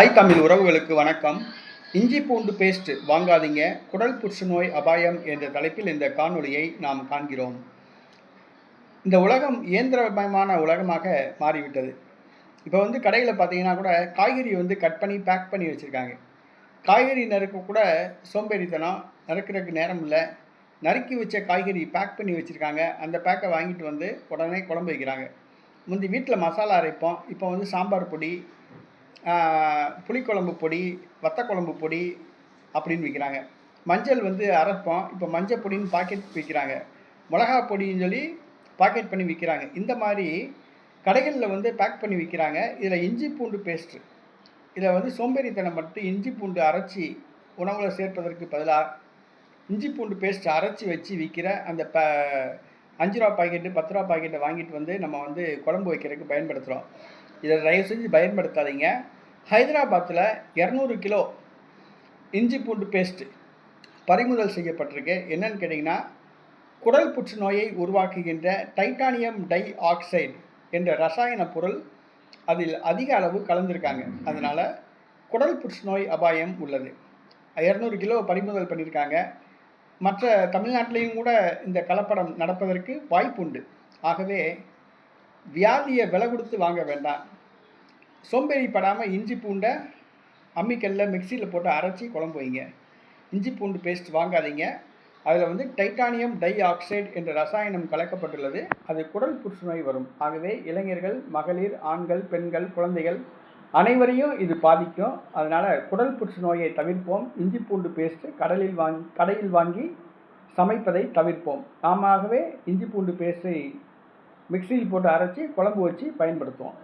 Hi Tamil உறவுகளுக்கு வணக்கம். இஞ்சி பூண்டு பேஸ்ட் வாங்காதீங்க. குடல் புற்றுநோய் அபாயம் என்ற தலைப்பில் இந்த காணொளியை நாம் காண்கிறோம். இந்த உலகம் இயந்திரமயமான உலகமாக மாறிவிட்டது. இப்போ வந்து கடையில் பார்த்தீங்கன்னா கூட காய்கறி வந்து கட் பண்ணி பேக் பண்ணி வச்சுருக்காங்க. காய்கறி நறுக்க கூட சோம்பேறித்தனம் நறுக்கிறதுக்கு நேரம் இல்லை. நறுக்கி வச்ச காய்கறி பேக் பண்ணி வச்சுருக்காங்க. அந்த பேக்கை வாங்கிட்டு வந்து உடனே குழம்பு வைக்கிறாங்க. முந்தி வீட்டில் மசாலா அரைப்போம். இப்போ வந்து சாம்பார் பொடி புளிக்குழம்பு பொடி வத்தக்குழம்பு பொடி அப்படின்னு விற்கிறாங்க மஞ்சள் வந்து அரைப்போம். இப்போ மஞ்சள் பொடின்னு பாக்கெட் விற்கிறாங்க மிளகா பொடின்னு சொல்லி பாக்கெட் பண்ணி விற்கிறாங்க இந்த மாதிரி கடைகளில் வந்து பேக் பண்ணி விற்கிறாங்க இதில் இஞ்சி பூண்டு பேஸ்ட்டு இதில் வந்து சோம்பேறித்தனம் மட்டும் இஞ்சி பூண்டு அரைச்சி உணவில் சேர்ப்பதற்கு பதிலாக இஞ்சி பூண்டு பேஸ்ட் அரைச்சி வச்சு விற்கிற அந்த ப அஞ்சு ரூபா பாக்கெட்டு பத்து ரூபா பாக்கெட்டை வாங்கிட்டு வந்து நம்ம வந்து குழம்பு வைக்கிறதுக்கு பயன்படுத்துகிறோம் இதை தயவு செஞ்சு பயன்படுத்தாதீங்க. ஹைதராபாத்தில் இரநூறு கிலோ இஞ்சி பூண்டு பேஸ்ட்டு பறிமுதல் செய்யப்பட்டிருக்கு. என்னன்னு கேட்டிங்கன்னா குடல் புற்றுநோயை உருவாக்குகின்ற டைட்டானியம் டை ஆக்சைடு என்ற ரசாயன பொருள் அதில் அதிக அளவு கலந்திருக்காங்க. அதனால் குடல் புற்றுநோய் அபாயம் உள்ளது. இரநூறு கிலோ பறிமுதல் பண்ணியிருக்காங்க மற்ற தமிழ்நாட்டிலையும் கூட இந்த கலப்படம் நடப்பதற்கு வாய்ப்புண்டு. ஆகவே வியாதியை விலை கொடுத்து வாங்க வேண்டாம். சோம்பேறிப்படாமல் இஞ்சி பூண்டை அம்மிக்கல்ல மிக்சியில் போட்டு அரைச்சி குழம்பு வைங்க. இஞ்சி பூண்டு பேஸ்ட் வாங்காதீங்க. அதில் வந்து டைட்டானியம் டை ஆக்சைடு என்ற ரசாயனம் கலக்கப்பட்டுள்ளது. அது குடல் புற்றுநோய் வரும். ஆகவே இளைஞர்கள் மகளிர் ஆண்கள் பெண்கள் குழந்தைகள் அனைவரையும் இது பாதிக்கும். அதனால் குடல் புற்றுநோயை தவிர்ப்போம். இஞ்சி பூண்டு பேஸ்ட்டு கடலில் வாங்கி கடையில் வாங்கி சமைப்பதை தவிர்ப்போம். நாமவே இஞ்சி பூண்டு பேஸ்ட்டை மிக்சியில் போட்டு அரைச்சி குழம்பு வச்சு பயன்படுத்துவோம்.